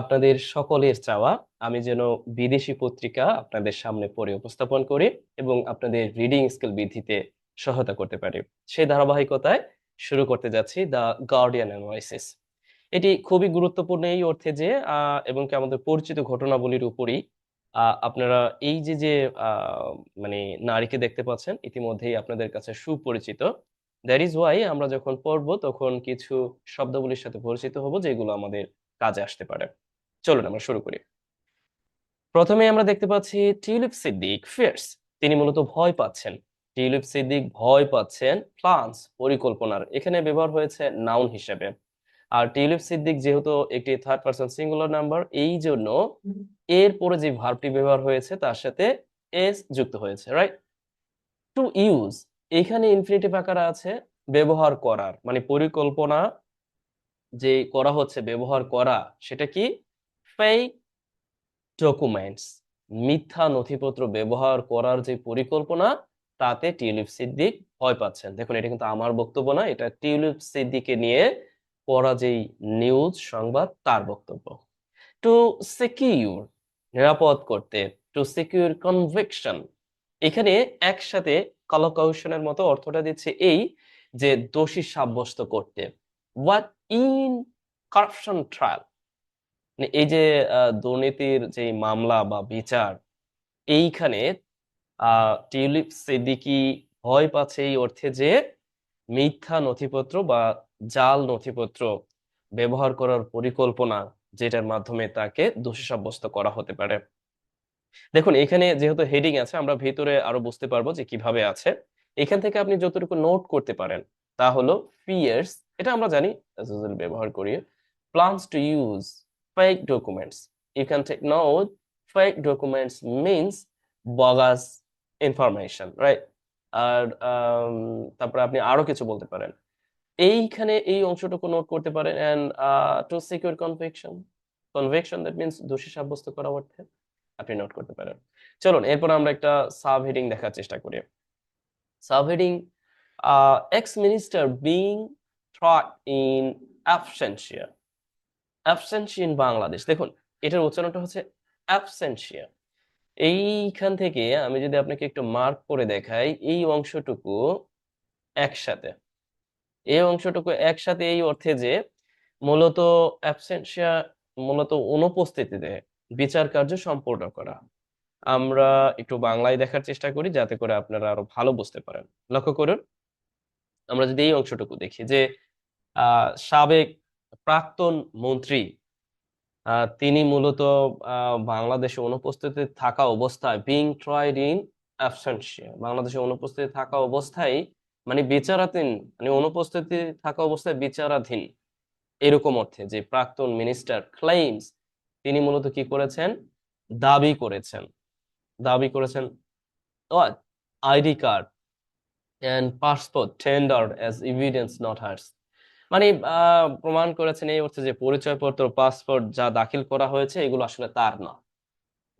আপনাদের সকলের চাওয়া, আমি যেন বিদেশি পত্রিকা আপনাদের সামনে পড়ে উপস্থাপন করি এবং আপনাদের রিডিং স্কিল বৃদ্ধিতে সহায়তা করতে পারি। সেই ধারাবাহিকতায় শুরু করতে যাচ্ছি দ্য গার্ডিয়ান অ্যানালাইসিস এটি খুবই গুরুত্বপূর্ণ এই অর্থে যে এবং কি আমাদের পরিচিত ঘটনাবলীর উপরই আপনারা এই যে যে মানে নারীকে দেখতে পাচ্ছেন, ইতিমধ্যেই আপনাদের কাছে সুপরিচিত। দ্যাট ইজ ওয়াই আমরা যখন পড়ব, তখন কিছু শব্দাবলীর সাথে পরিচিত হব, যেগুলো আমাদের কাজে আসতে পারে। চলুন আমরা শুরু করি। প্রথমে আমরা দেখতে পাচ্ছি টিউলিপ সিদ্দিক ফিয়ার্স। তিনি মূলত ভয় পাচ্ছেন। টিউলিপ সিদ্দিক ভয় পাচ্ছেন প্লান্স পরিকল্পনার। এখানে ব্যবহার হয়েছে নাউন হিসেবে। আর টিউলিপ সিদ্দিক যেহেতু একটি থার্ড পারসন সিঙ্গুলার নাম্বার এই জন্য এর পরে যে ভার্বটি ব্যবহার হয়েছে, তার সাথে এস যুক্ত হয়েছে রাইট টু ইউজ এখানে ইনফিনিটিভ আকারে আছে ব্যবহার করার। মানে পরিকল্পনা যে করা হচ্ছে, ব্যবহার করা, সেটা কি? ফেক ডকুমেন্টস মিথ্যা নথিপত্র ব্যবহার করার যে পরিকল্পনা, তাতে টিউলিপ সিদ্দিক ভয় পাচ্ছেন। দেখুন, এটা কিন্তু আমার বক্তব্য না, এটা টিউলিপ সিদ্দিককে নিয়ে পড়া যেই নিউজ সংবাদ, তার বক্তব্য। টু সিকিউর নিরাপদ করতে টু সিকিউর কনভিকশন এখানে একসাথে কলকাউশনের মতো অর্থটা দিচ্ছে এই যে দোষী সাব্যস্ত করতে। হোয়াট ইন কারাপশন ট্রায়াল মানে এই যে দুর্নীতির যে মামলা বা বিচার, এইখানে টিউলিপ সিদ্দিকী ভয় পাচ্ছে এই অর্থে যে মিথ্যা নথিপত্র বা জাল নথিপত্র ব্যবহার করার পরিকল্পনা যেটার মাধ্যমে তাকে দোষী সাব্যস্ত করা হতে পারে। দেখুন, এখানে যেহেতু হেডিং আছে, আমরা ভিতরে আরও বুঝতে পারব যে কীভাবে আছে। এখান থেকে আপনি যতটুকু নোট করতে পারেন, তা হলো ফিয়ার্স এটা আমরা জানি, ব্যবহার করি plans to use fake documents. You can take note fake documents means bogus information right? আর um, তারপরে আপনি আরও কিছু বলতে পারেন। এইখানে এই অংশটুকু নোট করতে পারেন and to secure conviction conviction that means দোষী সাব্যস্ত করা অর্থে আপনি নোট করতে পারেন। চলুন এরপর আমরা একটা সাব হেডিং দেখার চেষ্টা করি। Sub heading ex minister being tried in absentia absentia in Bangladesh দেখুন, এটার উচ্চারণটা হচ্ছে অ্যাবসেন্সিয়া এইখান থেকে আমি যদি আপনাকে একটু মার্ক করে দেখাই, এই অংশটুকু একসাথে। এই অংশটুকু একসাথে এই অর্থে যে মূলত অ্যাবসেন্সিয়া মূলত অনুপস্থিতিতে বিচার কার্য সম্পূর্ণ করা। আমরা একটু বাংলায় দেখার চেষ্টা করি, যাতে করে আপনারা আরও ভালো বুঝতে পারেন। লক্ষ্য করুন, আমরা যদি এই অংশটুকু দেখি যে সাবেক প্রাক্তন মন্ত্রী তিনি মূলত বাংলাদেশে অনুপস্থিত থাকা অবস্থায় বিং ট্রাইড ইন অ্যাবসেন্সিয়া বাংলাদেশে অনুপস্থিত থাকা অবস্থায় মানে বিচারাধীন মানে অনুপস্থিতি থাকা অবস্থায় বিচারাধীন, এরকম অর্থে যে প্রাক্তন মিনিস্টার ক্লেইমস তিনি মূলত কি করেছেন? দাবি করেছেন। দাবি করেছেন ID card and passport tender as evidence not hers মানে প্রমাণ করেছেন এই অর্থে যে পরিচয়পত্র পাসপোর্ট যা দাখিল করা হয়েছে, এগুলো আসলে তার না।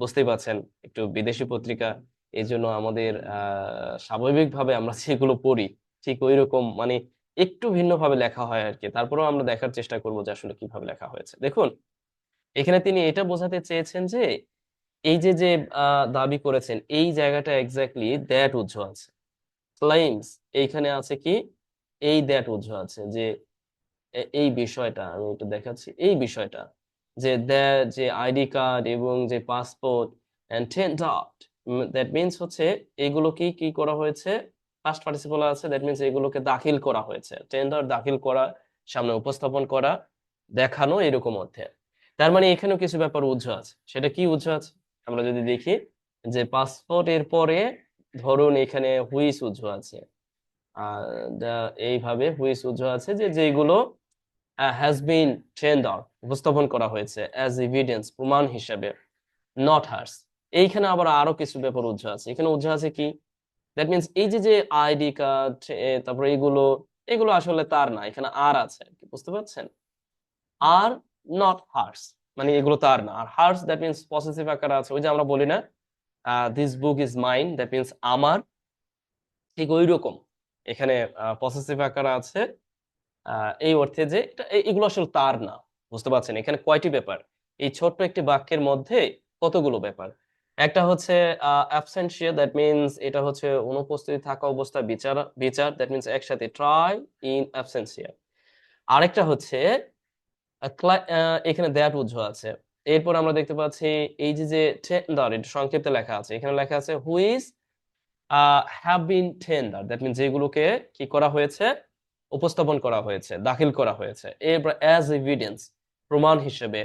বুঝতেই পারছেন, একটু বিদেশি পত্রিকা এই জন্য আমাদের স্বাভাবিকভাবে আমরা যেগুলো পড়ি, ঠিক ওই রকম মানে একটু ভিন্নভাবে লেখা হয় আর কি। তারপরেও আমরা দেখার চেষ্টা করব যে আসলে কীভাবে লেখা হয়েছে। দেখুন, এখানে তিনি এটা বোঝাতে চেয়েছেন যে, এই যে যে দাবি করেছেন, এই জায়গাটা এক্স্যাক্টলি দ্যাট উজ্জ্ব আছে। ক্লাইমস এইখানে আছে কি? এই দ্যাট উজ্জ্ব আছে যে এই বিষয়টা আমি একটু দেখাচ্ছি। এই বিষয়টা যে যে আইডি কার্ড এবং যে passport and tender that means হচ্ছে এগুলোকেই কি করা হয়েছে? পাস্ট পার্টিসিপল আছে দ্যাট মিন্স এগুলোকে দাখিল করা হয়েছে। টেন্ডার দাখিল করা, সামনে উপস্থাপন করা, দেখানো এরকম অর্থে তার মানে এখানেও কিছু ব্যাপার উজ্জ্ব আছে। সেটা কি উজ্জ্ব আছে? আমরা যদি দেখি যে পাসপোর্ট এর পরে ধরুন এখানে হুইস উজ্জ্ব আছে। এইভাবে হুইস উজ্জ্ব আছে যে যেগুলো হ্যাজ বিন টেন্ডার উপস্থাপন করা হয়েছে অ্যাজ এভিডেন্স প্রমাণ হিসেবে নট হার্স এইখানে আবার আরও কিছু ব্যাপার উজ্জ্ব আছে। এখানে উজ্জ্ব আছে কি? দ্যাট মিন্স এই যে যে আইডি কার্ড তারপরে এগুলো এগুলো আসলে তার না এখানে আর আছে কি, বুঝতে পারছেন? আর নট হার্স মানে এগুলো তার না। আর হার্স দ্যাট মিন্স পসেসিভ আকারে আছে ওই যে আমরা বলি না this book is mine that means আমার ঠিক ওই রকম এখানে পসেসিভ আকারে আছে এই অর্থে যে এগুলো আসলে তার না, বুঝতে পারছেন? এখানে কয়টি ব্যাপার? এই ছোট্ট একটি বাক্যের মধ্যে কতগুলো ব্যাপার? একটা হচ্ছে অ্যাবসেন্সিয়া দ্যাট মিনস এটা হচ্ছে অনুপস্থিতি থাকা অবস্থা, বিচার বিচার দ্যাট মিনস একসাথে ট্রাই ইন অ্যাবসেন্সিয়া আরেকটা হচ্ছে এখানে দ্যাট উজ্জ্ব আছে। এরপর আমরা দেখতে পাচ্ছি, এই যে যে টেন্ডার এটা সংক্ষিপ্তে লেখা আছে। এখানে লেখা আছে which have been tender that means যেগুলোকে কি করা হয়েছে উপস্থাপন করা হয়েছে, দাখিল করা হয়েছে। এরপর এভিডেন্স প্রমাণ হিসেবে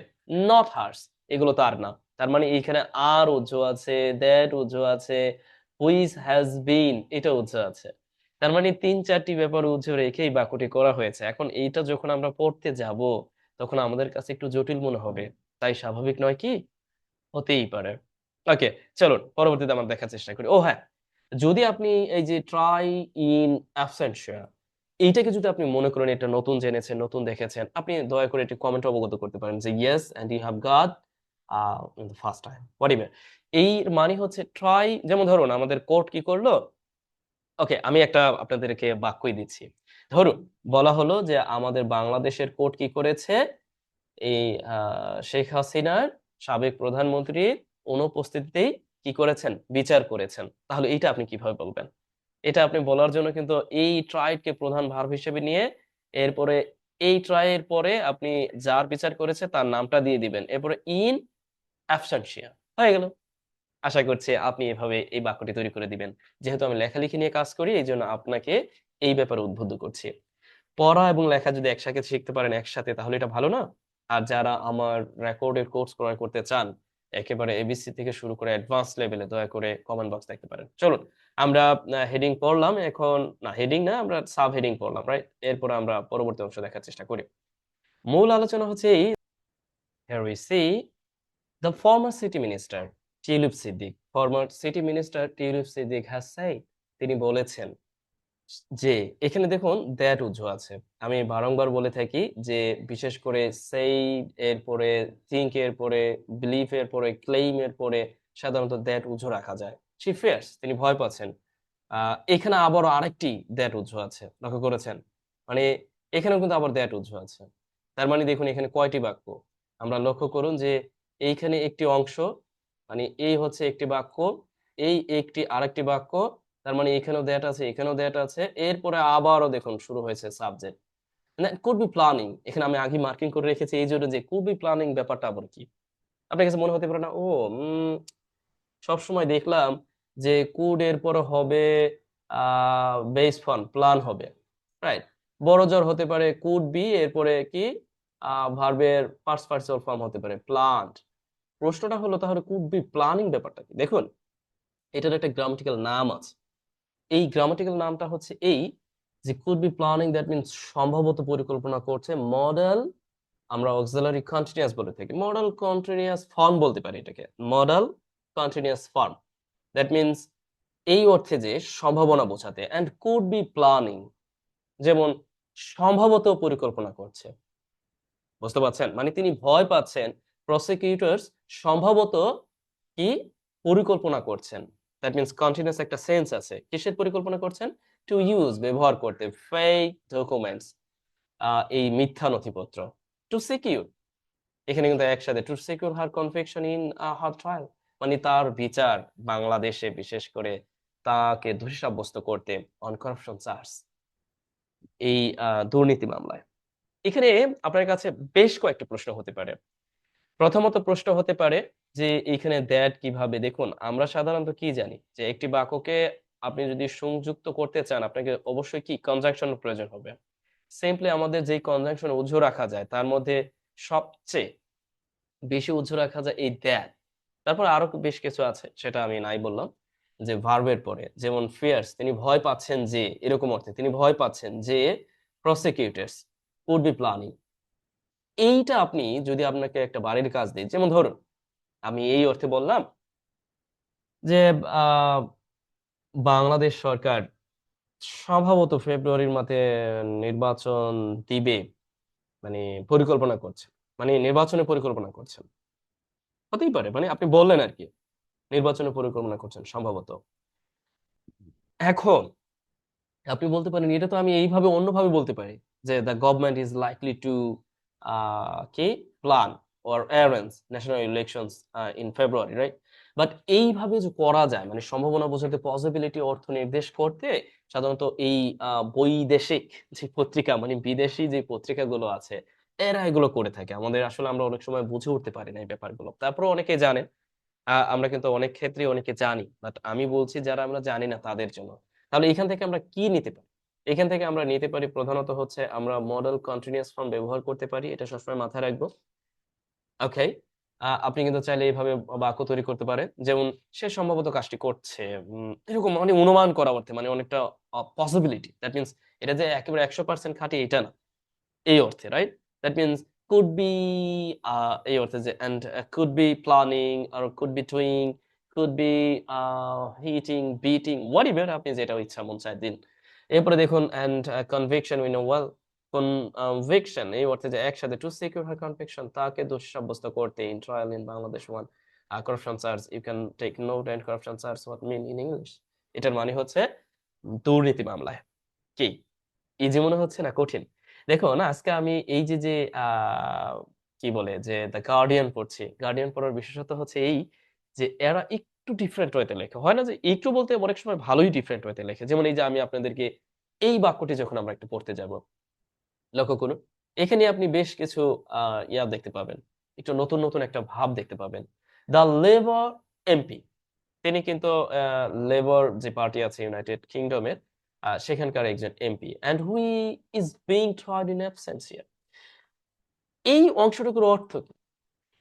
নট হার্স এগুলো তার না। তার মানে এইখানে আর উজ্জ্ব আছে দ্যাট উজ্জ্ব আছে হুইজ হ্যাজ বিন এটা উজ্জ্ব আছে। তার মানে তিন চারটি ব্যাপার উজ্জ্ব রেখেই বাক্যটি করা হয়েছে। এখন এইটা যখন আমরা পড়তে যাব, তখন আমাদের কাছে একটু জটিল মনে হবে। তাই স্বাভাবিক নয় কি? হতেই পারে। ওকে চলুন, পরবর্তীতে আমরা দেখার চেষ্টা করি। ও হ্যাঁ যদি আপনি এই যে ট্রাই ইন অ্যাবসেন্সিয়া এইটাকে যদি আপনি মনে করেন এটা নতুন জেনেছেন, নতুন দেখেছেন, আপনি দয়া করে একটি কমেন্ট অবগত করতে পারেন যে yes and you have got in the first time what even এই মানে হচ্ছে ট্রাই যেমন ধরুন আমাদের কোর্ট কি করল? ওকে আমি একটা আপনাদেরকে বাক্যই দিচ্ছি। ধরুন, বলা হলো যে, আমাদের বাংলাদেশের কোর্ট কি করেছে? এই শেখ হাসিনার সাবেক প্রধানমন্ত্রীর অনুপস্থিতিতেই কি করেছেন? বিচার করেছেন। তাহলে এইটা আপনি কীভাবে বলবেন? এটা আপনি বলার জন্য কিন্তু এই ট্রাইকে প্রধান ভার্ব হিসেবে নিয়ে এরপরে এই ট্রাইয়ের পরে আপনি যার বিচার করেছে তার নামটা দিয়ে দিবেন। এরপরে ইন অ্যাবসেন্সিয়া হয়ে গেল। আশা করছি আপনি এভাবে এই বাক্যটি তৈরি করে দিবেন। যেহেতু আমি লেখালেখি নিয়ে কাজ করি, এই জন্য আপনাকে এই ব্যাপারে উদ্বুদ্ধ করছি। পড়া এবং লেখা যদি একসাথে শিখতে পারেন একসাথে, তাহলে এটা ভালো না? আর যারা আমার রেকর্ডের কোর্স ক্রয় করতে চান, একেবারে এবিসি থেকে শুরু করে অ্যাডভান্স লেভেলে দয়া করে কমেন্ট বক্স দেখতে পারেন। চলুন আমরা হেডিং পড়লাম, এখন, না হেডিং না, আমরা সাব হেডিং পড়লাম রাইট এরপর আমরা পরবর্তী অংশ দেখার চেষ্টা করি। মূল আলোচনা হচ্ছে এই, here we see the former city minister, Tulip Siddiq. former city minister Tulip Siddiq has said তিনি বলেছেন যে, এখানে দেখুন দ্যাট উজ্জ্ব আছে। আমি বারংবার বলে থাকি যে, বিশেষ করে সেই এর পরে থিঙ্ক এর পরে বিলিফ এর পরে ক্লেইম এর পরে, সাধারণত দ্যাট উজ্জ্ব রাখা যায়। সি ফিয়ার্স তিনি ভয় পাচ্ছেন। এখানে আবারও আরেকটি দ্যাট উজ্জ্ব আছে লক্ষ্য করেছেন? মানে এখানেও কিন্তু আবার দ্যাট উজ্জ্ব আছে। তার মানে দেখুন এখানে কয়টি বাক্য? আমরা লক্ষ্য করুন যে এইখানে একটি অংশ মানে এই হচ্ছে একটি বাক্য এই একটি আরেকটি বাক্য তার মানে এখানেও দ্যাট আছে এখানেও দ্যাট আছে। এরপরে আবারও দেখুন শুরু হয়েছে সাবজেক্ট কুড বি প্ল্যানিং এখানে আমি আগে মার্কিং করে রেখেছি এই জন্য যে কুড বি প্ল্যানিং ব্যাপারটা আবার কি? আপনার কাছে মনে হতে পারে না ও উম, সবসময় দেখলাম যে কুড এর পরে হবে বেস ফন প্ল্যান হবে রাইট বড় জোর হতে পারে কুড বি, এরপরে কি? ভার্বের পার্স পার্সিয়াল ফর্ম হতে পারে প্লান্ট। প্রশ্নটা হলো তাহলে কুড বি প্ল্যানিং ব্যাপারটা কি? দেখুন, এটার একটা গ্রামাটিক্যাল নাম আছে। এই গ্রামাটিক্যাল নামটা হচ্ছে এই যে could be planning that means সম্ভবত পরিকল্পনা করছে মডেল আমরা অক্সিলারি কন্টিনিউয়াস বলে থাকি মডেল কন্টিনিউয়াস ফর্ম বলতে পারি এটাকে modal continuous form that means এই অর্থে যে সম্ভাবনা বোঝাতে অ্যান্ড কুড বি প্ল্যানিং যেমন সম্ভবত পরিকল্পনা করছে। বুঝতে পারছেন? মানে তিনি ভয় পাচ্ছেন প্রসিকিউটরস সম্ভবত কি পরিকল্পনা করছেন। দ্যাট মিনস কন্টিনিউস একটা সেন্স আছে। কিসের পরিকল্পনা করছেন? টু ইউজ ব্যবহার করতে ফেক ডকুমেন্টস এই মিথ্যা নথিপত্র। টু সিকিউর এখানে কিন্তু একসাথে to secure her conviction in her trial মানে তার বিচার বাংলাদেশে বিশেষ করে তাকে দোষী সাব্যস্ত করতে অন করাপশন চার্জ এই দুর্নীতি মামলায়। এখানে আপনার কাছে বেশ কয়েকটা প্রশ্ন হতে পারে। প্রথমত প্রশ্ন হতে পারে যে এইখানে দ্যাট কীভাবে? দেখুন, আমরা সাধারণত কি জানি? যে একটি বাক্যকে আপনি যদি সংযুক্ত করতে চান, আপনাকে অবশ্যই কি? কনজাংশন প্রয়োজন হবে। সিম্পলি আমাদের যেই কনজাংশন উজ্জ্ব রাখা যায়, তার মধ্যে সবচেয়ে বেশি উজ্জ্ব রাখা যায় এই দ্যাট তারপর আরও বেশ কিছু আছে, সেটা আমি নাই বললাম, যে ভার্বের পরে, যেমন ফিয়ার্স তিনি ভয় পাচ্ছেন যে, এরকম অর্থে, তিনি ভয় পাচ্ছেন যে প্রসিকিউটরস উড বি প্ল্যানিং এইটা আপনি যদি আপনাকে একটা বাড়ির কাজ দিই যেমন ধরুন, আমি এই অর্থে বললাম যে বাংলাদেশ সরকার সম্ভবত ফেব্রুয়ারির মাঝে নির্বাচন দিবে মানে পরিকল্পনা করছে মানে নির্বাচনের পরিকল্পনা করছেন। হতেই পারে। মানে আপনি বললেন আর কি নির্বাচনের পরিকল্পনা করছেন সম্ভবত। এখন আপনি বলতে পারেন এটা তো আমি এইভাবে অন্যভাবে বলতে পারি যে the government is likely to কি? Plan arrange national elections uh, in February, right? But এইভাবে যে করা যায় মানে সম্ভাবনা বোঝাতে পসিবিলিটি অর্থ নির্দেশ করতে সাধারণত এই বৈদেশিক যে পত্রিকা মানে বিদেশি যে পত্রিকাগুলো আছে এরা এগুলো করে থাকে। আমাদের আসলে আমরা অনেক সময় বুঝে উঠতে পারি না এই ব্যাপারগুলো। তারপরে অনেকে আহ, আমরা কিন্তু অনেক ক্ষেত্রে অনেকে জানি বাট আমি বলছি যারা আমরা জানি না তাদের জন্য। তাহলে এখান থেকে আমরা কি নিতে পারি? এখান থেকে আমরা নিতে পারি প্রধানত হচ্ছে আমরা মডেল কন্টিনিউয়াস ফর্ম ব্যবহার করতে পারি এটা সবসময় মাথায় রাখব। ওকে আপনি কিন্তু চাইলে এইভাবে বাক্য তৈরি করতে পারেন। যেমন সে সম্ভবত কাজটি করছে এরকম মানে অনুমান করা অর্থে মানে অনেকটা পসিবিলিটি দ্যাট মিনস এটা যে একেবারে একশো পার্সেন্ট খাটি এটা না। এই অর্থে right that means could be এই অর্থে যে and could be planning R could be doing could be hitting beating whatever আপনি যেটা ইচ্ছা মন চায় দিন। এরপরে দেখুন and conviction win well conviction এই অর্থে যে, একসাথে টু সিকিউর হার কনভিকশন তাকে দোষী সাব্যস্ত করতে in trial in Bangladesh one corruption charge you can take note and corruption charge what mean in English এটার মানে হচ্ছে, দুর্নীতি মামলায়। কি? ইজি মনে হচ্ছে না? কঠিন। দেখো না, আজকে আমি এই যে যে কি বলে যে দ্য গার্ডিয়ান পড়ছি গার্ডিয়ান পড়ার বিশেষত হচ্ছে এই যে, এরা একটু ডিফারেন্ট ওয়েতে লেখে। হয় না যে একটু বলতে অনেক সময় ভালোই ডিফারেন্ট ওয়েতে লেখে। যেমন এই যে, আমি আপনাদেরকে এই বাক্যটি যখন আমরা একটু পড়তে যাব, লক্ষ্য করুন, এখানে আপনি বেশ কিছু ইয়া দেখতে পাবেন। একটু নতুন নতুন একটা ভাব দেখতে পাবেন। দ্য লেবার এমপি তিনি কিন্তু লেবার যে পার্টি আছে ইউনাইটেড কিংডমের সেখানকার একজন MP and who is being tried in absentia এই অংশটুকুর অর্থ কি?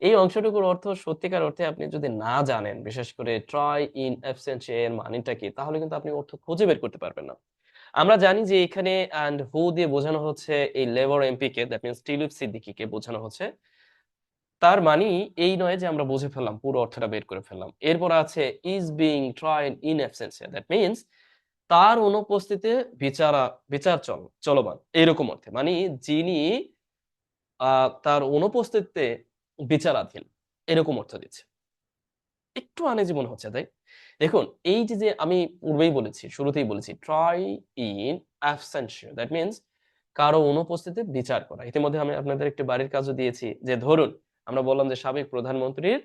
এই অংশটুকুর অর্থ সত্যিকার অর্থে আপনি যদি না জানেন, বিশেষ করে ট্রাই ইন অ্যাবসেন্সিয়া এর মানেটা কি, তাহলে কিন্তু আপনি অর্থ খুঁজে বের করতে পারবেন না। আমরা জানি যে এখানে অ্যান্ড হু দিয়ে বোঝানো হচ্ছে এই লেবার এমপি কে দ্যাট মিনস টিলুপ সিদ্দিকিকে বোঝানো হচ্ছে। তার মানে এই নয় যে আমরা বুঝে ফেললাম, পুরো অর্থটা বের করে ফেললাম। এরপর আছে is being tried in absentia that means তার অনুপস্থিতিতে বিচারা, বিচার চল, চলমান। এরকম অর্থে। মানে যিনি তার অনুপস্থিতিতে বিচারাধীন। এরকম অর্থ দিচ্ছে। একটু আনেজি মনে হচ্ছে তাই? দেখুন, এই যে আমি পূর্বেই বলেছি, শুরুতেই বলেছি try in absentia that means কারও অনুপস্থিতিতে বিচার করা। ইতিমধ্যে আমি আপনাদের একটি বাড়ির কাজও দিয়েছি, যে ধরুন, আমরা বললাম যে সাবেক প্রধানমন্ত্রীর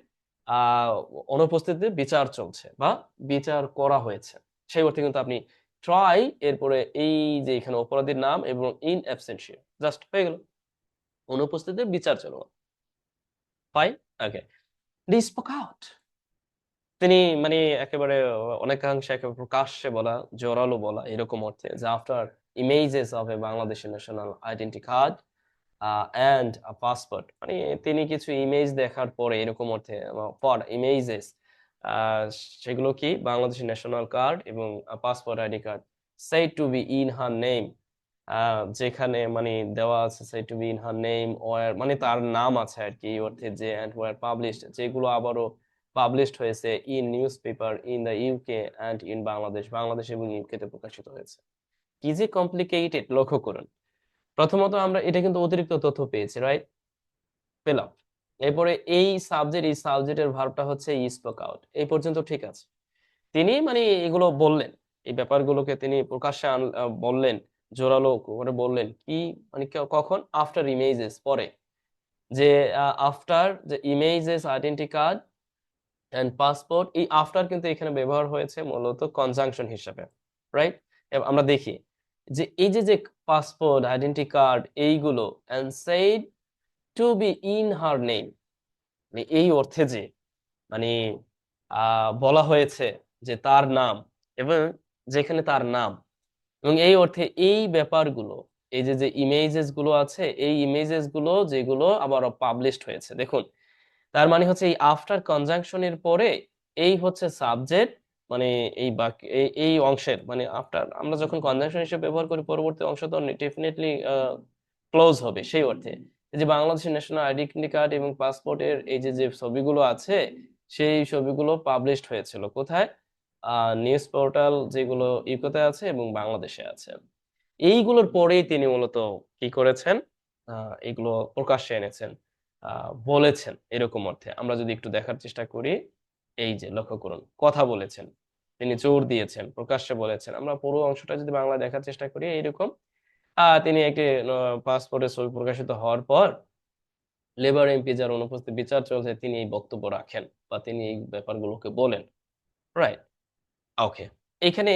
অনুপস্থিতিতে বিচার চলছে বা বিচার করা হয়েছে। সেই অর্থে কিন্তু আপনি ট্রাই এরপরে এই যে এখানে অপরাধীর নাম এবং ইন অ্যাবসেন্সিয়া জাস্ট হয়ে গেল। অনুপস্থিতিতে বিচার চলমান fine okay the spoke out তিনি মানে একেবারে অনেকাংশে একেবারে প্রকাশ্যে বলা, জোরালো বলা, এরকম অর্থে যে আফটার ইমেজেস অফ এ বাংলাদেশের national identity card and passport মানে তিনি কিছু ইমেজ দেখার পরে এরকম অর্থে ফর ইমেজেস সেগুলো কি? বাংলাদেশের ন্যাশনাল কার্ড এবং পাসপোর্ট আইডি কার্ড সেই to be in her name যেখানে মানে দেওয়া আছে সেই to be in her name were মানে তার নাম আছে আর কি অর্থে যে অ্যান্ড ওয়ার পাবলিশড যেগুলো আবারও পাবলিশড হয়েছে in newspaper in the UK and in Bangladesh Bangladesh এবং ইউকে তে প্রকাশিত হয়েছে। কি যে কমপ্লিকেটেড লক্ষ্য করুন। প্রথমত আমরা এটা কিন্তু অতিরিক্ত তথ্য পেয়েছি রাইট পেলাম। এরপরে এই সাবজেক্ট এই সাবজেক্টের ভার্বটা হচ্ছে ই স্পোক আউট এই পর্যন্ত ঠিক আছে। তিনি মানে এগুলো বললেন, এই ব্যাপারগুলোকে তিনি প্রকাশ্যে বললেন, জোরালো করে বললেন কি মানে কখন? আফটার ইমেজেস পরে। যে আফটার যে images identity card and passport এই আফটার কিন্তু এখানে ব্যবহার হয়েছে মূলত কনজাংশন হিসাবে রাইট আমরা দেখি যে এই যে যে পাসপোর্ট আইডেন্টি কার্ড এইগুলো and said to be in her name এই অর্থে যে মানে বলা হয়েছে যে তার নাম এবং যেখানে তার নাম। এবং এই অর্থে এই ব্যাপারগুলো, এই যে যে ইমেজেসগুলো আছে, এই ইমেজেসগুলো যেগুলো আবার পাবলিশড হয়েছে। দেখুন, তার মানে হচ্ছে এই আফটার কনজাংশনের পরে এই হচ্ছে সাবজেক্ট মানে এই বাকি এই এই অংশের মানে আফটার আমরা যখন কনজাংশন হিসেবে ব্যবহার করি, পরবর্তী অংশ তো ডেফিনেটলি ক্লোজ হবে সেই অর্থে। যে বাংলাদেশের ন্যাশনাল আইডেন্টি কার্ড এবং পাসপোর্টের এই যে যে ছবিগুলো আছে, সেই ছবিগুলো পাবলিশড হয়েছিল কোথায়? নিউজ পোর্টাল যেগুলো ইউকোতে আছে এবং বাংলাদেশে আছে। এইগুলোর পরেই তিনি মূলত কি করেছেন? এগুলো প্রকাশ্যে এনেছেন। বলেছেন এরকম অর্থে। আমরা যদি একটু দেখার চেষ্টা করি, এই যে লক্ষ্য করুন, কথা বলেছেন। তিনি জোর দিয়েছেন, প্রকাশ্যে বলেছেন। আমরা পুরো অংশটা যদি বাংলা দেখার চেষ্টা করি, এইরকম। তিনি একটি পাসপোর্টের ছবি প্রকাশিত হওয়ার পর লেবার এমপি যার অনুপস্থিত বিচার চলছে, তিনি এই বক্তব্য রাখেন বা তিনি এই ব্যাপারগুলোকে বলেন। রাইট ওকে এখানে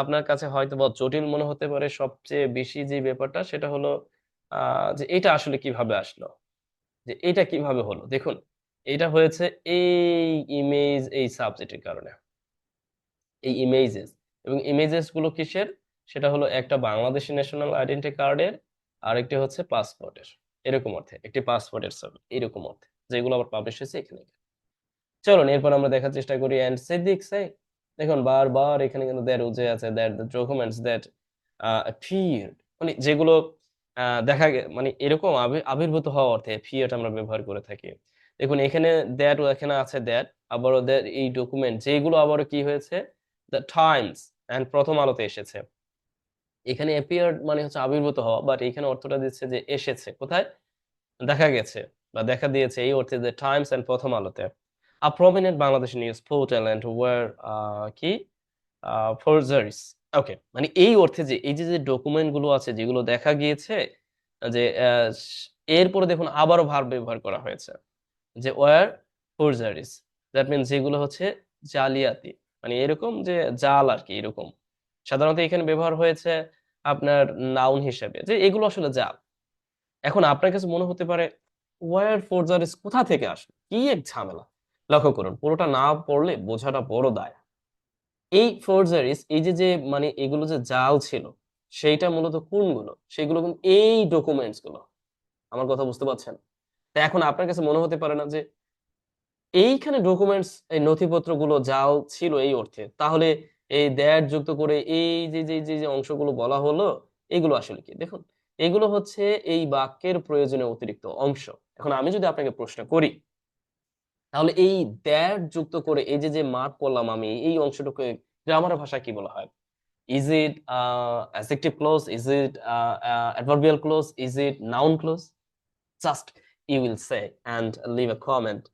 আপনার কাছে হয়তো বা জটিল মনে হতে পারে, সবচেয়ে বেশি যে ব্যাপারটা সেটা হলো যে এটা আসলে কীভাবে আসলো, যে এটা কীভাবে হলো। দেখুন, এটা হয়েছে এই ইমেজ, এই সাবজেক্টের কারণে। এই ইমেজেস এবং ইমেজেসগুলো কিসের? সেটা হলো একটা বাংলাদেশি ন্যাশনাল আইডেন্টি কার্ডের আর একটি হচ্ছে পাসপোর্টের এরকম অর্থে, একটি পাসপোর্টের ছবি, এরকম অর্থে, যেগুলো আবার পাবলিশ হয়েছে এখানে। চলুন, এরপর আমরা দেখার চেষ্টা করি এন্ড সিদ্দিক সে দেখুন, বারবার এখানে কিন্তু দ্যাট উজে আছে that the documents that appeared মানে যেগুলো দেখা মানে এরকম আবির্ভূত হওয়া অর্থে অ্যাপিয়ার্ড আমরা ব্যবহার করে থাকি। দেখুন, এখানে দ্যাট এখানে আছে দ্যাট আবারও দ্যাট এই ডকুমেন্ট যেগুলো আবারও কি হয়েছে? দ্য টাইমস এন্ড প্রথম আলোতে এসেছে। এখানে অ্যাপিয়ার্ড মানে হচ্ছে আবির্ভূত হওয়া বাট এখানে অর্থটা দিচ্ছে যে এসেছে। কোথায়? দেখা গেছে বা দেখা দিয়েছে এই অর্থে যে টাইমস এন্ড প্রথম আলোতে। Prominent Bangladeshi news portal and were uh, কি? ফোরজারিস ওকে মানে এই অর্থে যে এই যে যে ডকুমেন্টগুলো আছে যেগুলো দেখা গিয়েছে যে এরপরে দেখুন আবারও ভার ব্যবহার করা হয়েছে যে ওয়ার ফোরজারিস দ্যাট মিনস যেগুলো হচ্ছে জালিয়াতি। মানে এরকম যে জাল আর কি এরকম। সাধারণত এখানে ব্যবহার হয়েছে আপনার নাউন হিসেবে, যে এগুলো আসলে জাল এখন আপনার কাছে মনে হতে পারে ওয়ার ফোরজারিস কোথা থেকে আসে? কি এক ঝামেলা? লক্ষ্য করুন, পুরোটা না পড়লে বোঝাটা বড় দায়। এই ফোরজারিস এই যে যে মানে এগুলো যে জাল ছিল, সেইটা মূলত কোনগুলো? সেগুলো এই ডকুমেন্টসগুলো। আমার কথা বুঝতে পারছেন? তা এখন আপনার কাছে মনে হতে পারে না যে, এইখানে ডকুমেন্টস এই নথিপত্রগুলো জাল ছিল এই অর্থে, তাহলে এই দ্যাট যুক্ত করে এই যে যে যে যে অংশগুলো বলা হলো এগুলো আসলে কি? দেখুন এগুলো হচ্ছে এই বাক্যের প্রয়োজনীয় অতিরিক্ত অংশ। এখন আমি যদি আপনাকে প্রশ্ন করি তাহলে এই দ্যাট যুক্ত করে এই যে যে মার্ক করলাম আমি এই অংশটুকু গ্রামার ভাষায় কি বলা হয়? Is it adjective clause is it adverbial clause is it noun clause just you will say and leave a comment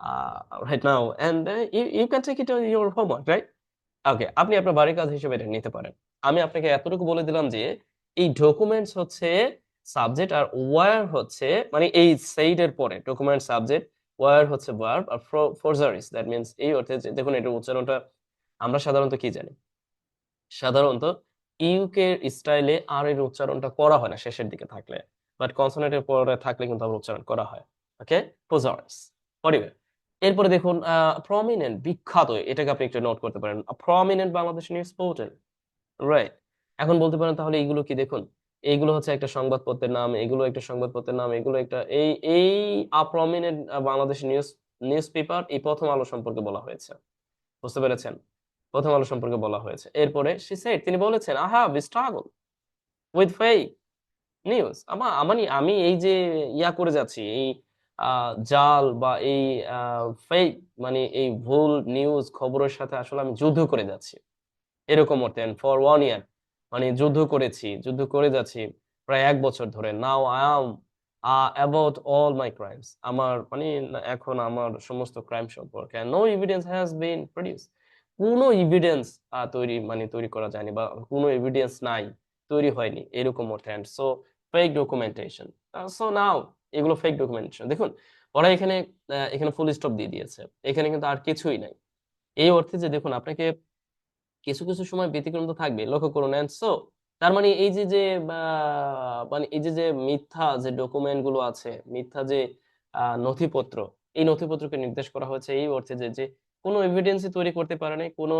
uh, right now. And uh, you, you can take it okay আপনি আপনার বাড়ির কাজ হিসেবে এটা নিতে পারেন। আমি আপনাকে এতটুকু বলে দিলাম যে, এই ডকুমেন্টস হচ্ছে সাবজেক্ট আর ওয়ার হচ্ছে মানে এই সেইড এর পরে ডকুমেন্ট সাবজেক্ট ওয়ার হচ্ছে ভার্ব আর ফোরজারিস দ্যাট মিন্স এই অর্থে দেখুন এটার উচ্চারণটা আমরা সাধারণত কি জানি? সাধারণত ইউকে স্টাইলে আর এর উচ্চারণটা করা হয় না শেষের দিকে থাকলে বাট কনসোনেন্টের পরে থাকলে কিন্তু আবার উচ্চারণ করা হয়। ওকে ফোরজারিস পরিবে এরপরে দেখুন প্রমিনেন্ট বিখ্যাত, এটাকে আপনি একটু নোট করতে পারেন। Prominent Bangladesh news portal right এখন বলতে পারেন তাহলে এইগুলো কি? দেখুন এইগুলো হচ্ছে একটা সংবাদপত্রের নাম, এগুলো একটা সংবাদপত্রের নাম, এগুলো একটা, এই এই prominent Bangladesh news newspaper এই প্রথম আলো সম্পর্কে বলা হয়েছে। বুঝতে পেরেছেন? প্রথম আলো সম্পর্কে বলা হয়েছে। এরপরে সে সেড তিনি বলেছেন আহা we struggle with fake news আমা আমি আমি এই যে ইয়া করে যাচ্ছি, এই জাল বা এই ফেক মানে এই ভুল নিউজ খবরের সাথে আসলে আমি যুদ্ধ করে যাচ্ছি। এরকম অর্থে ফর ওয়ান ইয়ার মানে যুদ্ধ করেছি, যুদ্ধ করে যাচ্ছি প্রায় এক বছর ধরে। Now I am about all my crimes আমার মানে এখন আমার সমস্ত ক্রাইম সম্পর্কে। No evidence has been produce কোনো এভিডেন্স তৈরি মানে তৈরি করা যায়নি বা কোনো এভিডেন্স নাই, তৈরি হয়নি, এরকম অর্থে। So fake documentation so now এগুলো ফেক ডকুমেন্টেশন দেখুন, ওরা এখানে এখানে ফুল স্টপ দিয়ে দিয়েছে। এখানে কিন্তু আর কিছুই নাই। এই অর্থে যে দেখুন, আপনাকে কিছু কিছু সময় ব্যতিক্রম তো থাকবে লক্ষ্য করুন এন্ড সো তার মানে এই যে যে মানে এই যে যে মিথ্যা যে ডকুমেন্টগুলো আছে, মিথ্যা যে নথিপত্র, এই নথিপত্রকে নির্দেশ করা হয়েছে এই অর্থে যে যে কোনো এভিডেন্সই তৈরি করতে পারে নাই, কোনো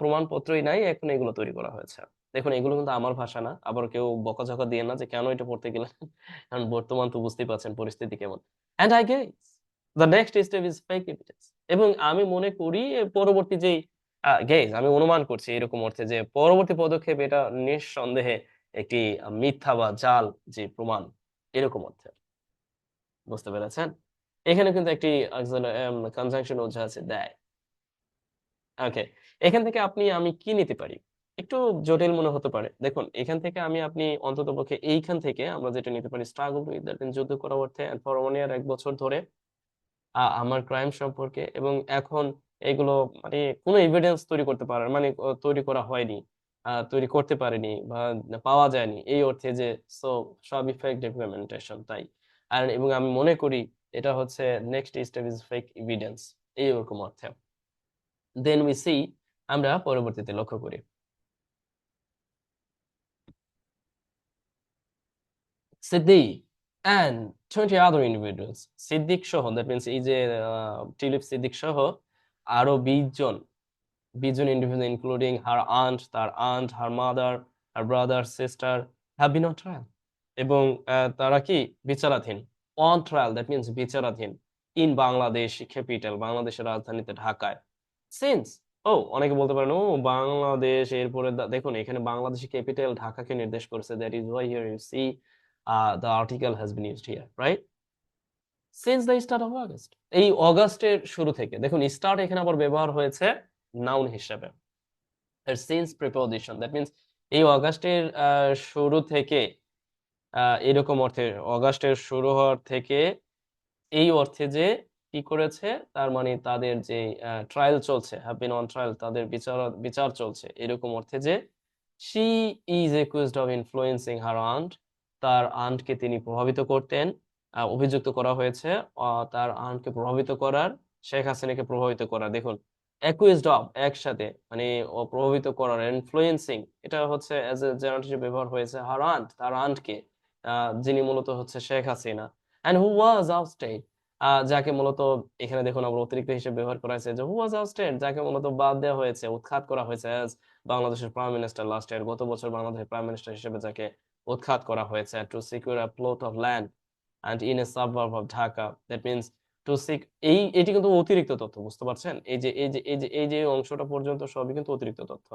প্রমাণপত্রই নাই, এখন এগুলো তৈরি করা হয়েছে। দেখুন, এগুলো কিন্তু আমার ভাষা না। আবার কেউ বকাঝকা দিয়ে না যে, কেন এটা পড়তে গেলেন? কারণ বর্তমান তো বুঝতেই পারছেন পরিস্থিতি কেমন। And I guess the next step is fake evidence এবং আমি মনে করি পরবর্তী যেই গেজ আমি অনুমান করছি এরকম অর্থে যে, পরবর্তী পদক্ষেপ এটা নিঃসন্দেহে একটি মিথ্যা বা জাল যে প্রমাণ, এরকম অর্থে। বুঝতে পেরেছেন? এখানে কিন্তু একটি কনজাংশন ওঝা আছে, দেয়। ওকে এখান থেকে আপনি, আমি কি নিতে পারি? একটু জটিল মনে হতে পারে। দেখুন, এখান থেকে আমি আপনি অন্ততপক্ষে এইখান থেকে আমরা যেটা নিতে পারি স্ট্রাগল যুদ্ধ করা অর্থে ফর ওয়ান ইয়ার এক বছর ধরে আমার ক্রাইম সম্পর্কে এবং এখন এগুলো মানে কোনো এভিডেন্স তৈরি করতে পারে মানে তৈরি করা হয়নি তৈরি করতে পারেনি বা পাওয়া যায়নি। এই অর্থে যে সো সবই ফেক ডকুমেন্টেশন তাই। আর এবং আমি মনে করি এটা হচ্ছে next step is fake evidence এইরকম অর্থে। দেন উই সি আমরা পরবর্তীতে লক্ষ্য করি। Siddique and 20 other individuals. Siddique সহ দ্যাট মিনস এই যে টিলিপ সিদ্দিক সহ আরও 20 জন 20 জন ইন্ডিভিজুয়াল ইনক্লুডিং হার আন্ট তার aunt her mother her brother sister have been on trial এবং তারা কি? বিচারাধীন অন ট্রায়াল দ্যাট মিনস বিচারাধীন ইন বাংলাদেশ ক্যাপিটাল বাংলাদেশের রাজধানীতে, ঢাকায়। সিন্স ও অনেকে বলতে পারেন ও বাংলাদেশ এরপরে দেখুন, এখানে বাংলাদেশের ক্যাপিটাল ঢাকাকে নির্দেশ করেছে that is why here you see the article has been used here right since the start of August এই অগাস্টের শুরু থেকে, দেখুন স্টার্ট এখানে আবার ব্যবহার হয়েছে নাউন হিসাবে। সিন্স প্রিপোজিশন দ্যাট মিনস এই অগাস্টের শুরু থেকে এরকম অর্থে অগাস্টের শুরু হওয়ার থেকে এই অর্থে যে কি করেছে, তার মানে তাদের যে ট্রায়াল চলছে হ্যাভ বিন অন ট্রায়াল তাদের বিচার বিচার চলছে, এরকম অর্থে যে she is accused of influencing her aunt তার আন্টকে তিনি প্রভাবিত করতেন অভিযুক্ত করা হয়েছে। তার আন্টকে প্রভাবিত করার, শেখ হাসিনাকে প্রভাবিত করার। দেখুন একসাথে মানে প্রভাবিত করার ইনফ্লুয়েন্সিং এটা হচ্ছে ব্যবহার হয়েছে হার আন্ট তার আন্টকে যিনি মূলত হচ্ছে Sheikh Hasina. And who was ousted যাকে মূলত এখানে দেখুন আবার অতিরিক্ত হিসেবে ব্যবহার করা হয়েছে যে হু ওয়াজ আউটস্টেড যাকে মূলত বাদ দেওয়া হয়েছে, উৎখাত করা হয়েছে বাংলাদেশের প্রাইম মিনিস্টার লাস্ট ইয়ার গত বছর বাংলাদেশের প্রাইম মিনিস্টার হিসেবে যাকে উৎখাত করা হয়েছে to secure a plot of land and in a suburb of Dhaka that means to seek এই, এটি কিন্তু অতিরিক্ত তথ্য, বুঝতে পারছেন? এই যে এই যে এই যে এই যে অংশটা পর্যন্ত সবই কিন্তু অতিরিক্ত তথ্য।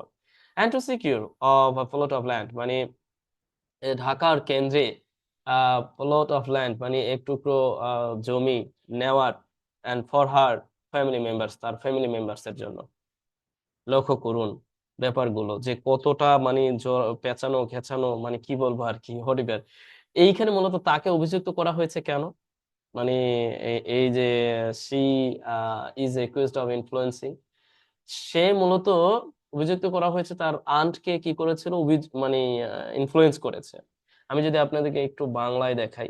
And to secure of a plot of land মানে ঢাকার কেন্দ্রে প্লট অফ ল্যান্ড মানে এক টুকরো জমি নেওয়ার and for her family members তার ফ্যামিলি মেম্বার্স এর জন্য। লক্ষ্য করুন। ব্যাপারগুলো যে কতটা মানে পেঁচানো, ঘেঁচানো মানে কি বলব আর কি হরিবের এইখানে মূলত তাকে অভিযুক্ত করা হয়েছে কেন? মানে এই যে she is accused of influencing সে মূলত অভিযুক্ত করা হয়েছে তার আন্টকে কি করেছিল? মানে ইনফ্লুয়েন্স করেছে। আমি যদি আপনাদেরকে একটু বাংলায় দেখাই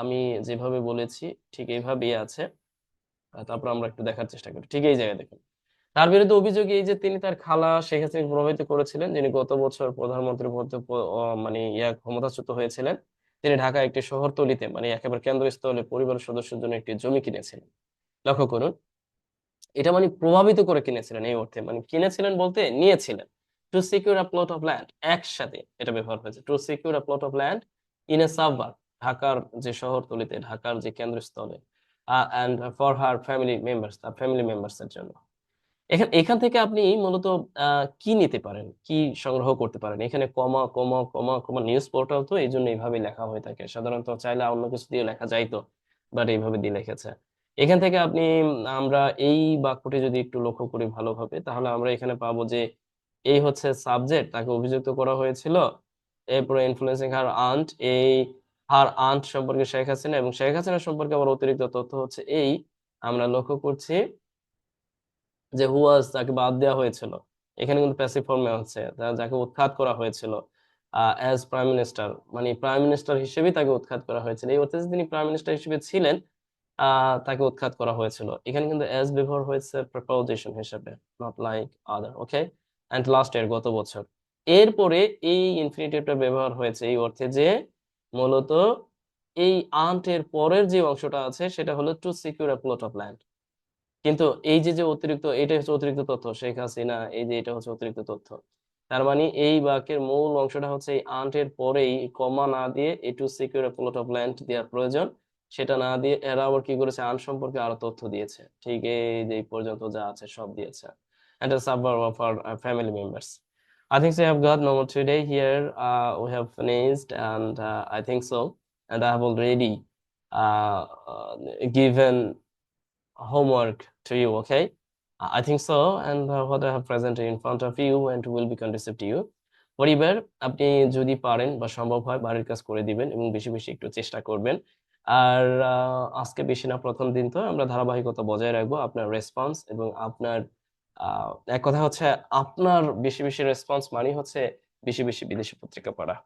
আমি যেভাবে বলেছি, ঠিক এইভাবেই আছে। তারপর আমরা একটু দেখার চেষ্টা করি। ঠিক এই জায়গায় দেখুন। তার বিরুদ্ধে অভিযোগ এই যে তিনি তার খালা শেখ হাসিনাকে প্রভাবিত করেছিলেন, যিনি গত বছর প্রধানমন্ত্রী মানে ইয়া ক্ষমতাচ্যুত হয়েছিলেন, তিনি ঢাকায় একটি শহরতলিতে মানে একেবারে কেন্দ্রস্থলে পরিবারের সদস্যের জন্য একটি জমি কিনেছিলেন। লক্ষ্য করুন, এটা মানে প্রভাবিত করে কিনেছিলেন এই অর্থে মানে কিনেছিলেন বলতে নিয়েছিলেন। To secure a plot of land একসাথে এটা ব্যবহার হয়েছে। To secure a plot of land in a suburb ঢাকার যে শহরতলিতে, ঢাকার যে কেন্দ্রস্থলে and for her family members তার ফ্যামিলি মেম্বার্স এর জন্য। এখান এখান থেকে আপনি মূলত কি নিতে পারেন? কি সংগ্রহ করতে পারেন? এখানে কমা কমা কমা কমা নিউজ পোর্টাল তো এই জন্য এইভাবে লেখা হয়ে থাকে। সাধারণত চাইলে অন্য কিছু দিয়ে লেখা যাইতো বাট এইভাবে দিয়ে লিখেছে। এখান থেকে আপনি, আমরা এই বাক্যটি যদি একটু লক্ষ্য করি ভালোভাবে, তাহলে আমরা এখানে পাবো যে, এই হচ্ছে সাবজেক্ট তাকে অভিযুক্ত করা হয়েছিল। এরপরে ইনফ্লুয়েন্সিং হার আন্ট এই হার আন্ট সম্পর্কে শেখ হাসিনা, এবং শেখ হাসিনা সম্পর্কে আবার অতিরিক্ত তথ্য হচ্ছে এই। আমরা লক্ষ্য করছি যে হুয়াজ তাকে বাদ দেওয়া হয়েছিল। এখানে কিন্তু প্যাসিভ ফর্মে হচ্ছে যাকে উৎখাত করা হয়েছিল অ্যাজ প্রাইম মিনিস্টার মানে প্রাইম মিনিস্টার হিসেবেই তাকে উৎখাত করা হয়েছিল। এই অর্থে তিনি প্রাইম মিনিস্টার হিসেবে ছিলেন তাকে উৎখাত করা হয়েছিল। এখানে কিন্তু অ্যাজ ব্যবহার হয়েছে প্রিপোজিশন হিসেবে not like other okay and last year গত বছর। এরপরে এই ইনফিনিটিভটা ব্যবহার হয়েছে এই অর্থে যে, মূলত এই আন্ট এর পরের যে অংশটা আছে, সেটা হলো to secure a plot of land কিন্তু এই যে যে অতিরিক্ত এটা হচ্ছে অতিরিক্ত তথ্য শেখ হাসিনা এই যে এটা হচ্ছে অতিরিক্ত তথ্য তার মানে এই বাক্যের মূল অংশটা হচ্ছে এই আন্টের পরেই কমা না দিয়ে a to secure plot of land দেওয়ার প্রয়োজন সেটা না দিয়ে এরা আবার কি করেছে আন সম্পর্কে আরও তথ্য দিয়েছে ঠিক এই যে পর্যন্ত যা আছে সব দিয়েছে and a suburb of our uh, family members. I think so I have got more today here. Uh, we have finished and uh, I think so. And uh, uh, given homework to you, okay? I think so. And uh, what I have presented in front of you and will be conducive to you. পরিবার আপনি যদি পারেন বা সম্ভব হয় বাড়ির কাজ করে দিবেন এবং বেশি বেশি একটু চেষ্টা করবেন আর আজকে বেশি না প্রথম দিন তো আমরা ধারাবাহিকতা বজায় রাখব আপনার রেসপন্স এবং আপনার এক কথা হচ্ছে আপনার বেশি বেশি রেসপন্স মানে হচ্ছে বেশি বেশি বিদেশি পত্রিকা পড়া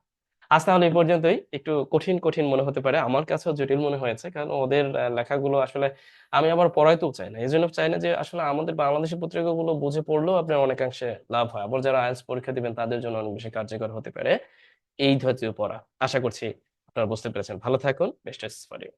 আজ তাহলে এই পর্যন্তই। একটু কঠিন কঠিন মনে হতে পারে। আমার কাছেও জটিল মনে হয়েছে, কারণ ওদের লেখাগুলো আসলে আমি আবার পড়াইতেও চাই না। এই জন্য চাই না যে আসলে আমাদের বাংলাদেশি পত্রিকাগুলো বুঝে পড়লেও আপনার অনেকাংশে লাভ হয়। আবার যারা আইএলটিএস পরীক্ষা দিবেন, তাদের জন্য অনেক বেশি কার্যকর হতে পারে। এই ধৈর্য পড়া। আশা করছি আপনারা বুঝতে পেরেছেন। ভালো থাকুন। Best for you